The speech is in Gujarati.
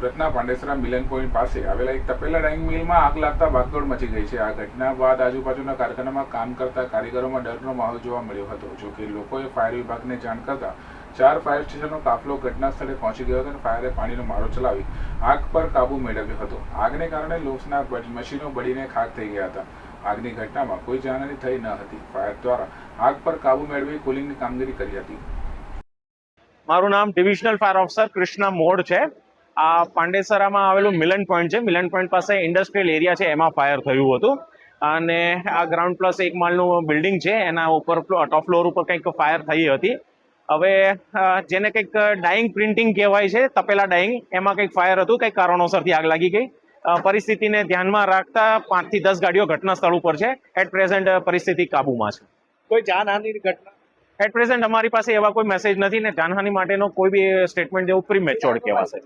સુરતના પાંડેસરા મિલન પોઈન્ટ પાસે આવેલા એક તપેલા ડાઇંગ મિલમાં આગ લાગતા ભાગદોડ મચી ગઈ છે. આ ઘટના બાદ આજુબાજુના કારખાનામાં કામ કરતા કારીગરોમાં ડરનો માહોલ જોવા મળ્યો હતો. જો કે લોકોએ ફાયર વિભાગને જાણ કરતા ચાર ફાયર સ્ટેશનનો કાફલો ઘટના સ્થળે પહોંચી ગયો હતો અને ફાયરે પાણીનો મારો ચલાવી આગ પર કાબુ મેળવ્યો હતો. આગને કારણે લોક્સના મશીનો બળીને ખાક થઈ ગયા હતા. આગની ઘટનામાં કોઈ જાનહાની થઈ ન હતી. ફાયર દ્વારા આગ પર કાબુ મેળવી કુલિંગની કામગીરી કરી હતી. મારું નામ divisional fire officer Krishna Mod છે. આ પાંડેસરામાં આવેલું મિલન પોઈન્ટ છે. મિલન પોઈન્ટ પાસે ઇન્ડસ્ટ્રીયલ એરિયા છે એમાં ફાયર થયું હતું. અને આ ગ્રાઉન્ડ પ્લસ એક માળનું બિલ્ડિંગ છે એના ઉપર ટોપ ફ્લોર ઉપર કંઈક ફાયર થઈ હતી. હવે જેને કંઈક ડાઈંગ પ્રિન્ટિંગ કહેવાય છે તપેલા ડાઈંગ એમાં કંઈક ફાયર હતું કંઈક કારણોસરથી આગ લાગી ગઈ. પરિસ્થિતિને ધ્યાનમાં રાખતા પાંચથી દસ ગાડીઓ ઘટના સ્થળ ઉપર છે. એટ પ્રેઝન્ટ પરિસ્થિતિ કાબૂમાં છે. કોઈ જાનહાનિની ઘટના? એટ પ્રેઝન્ટ અમારી પાસે એવા કોઈ મેસેજ નથી ને જાનહાનિ માટેનો કોઈ બી સ્ટેટમેન્ટ જેવું પ્રી મેચ્યોર્ડ કહેવાશે.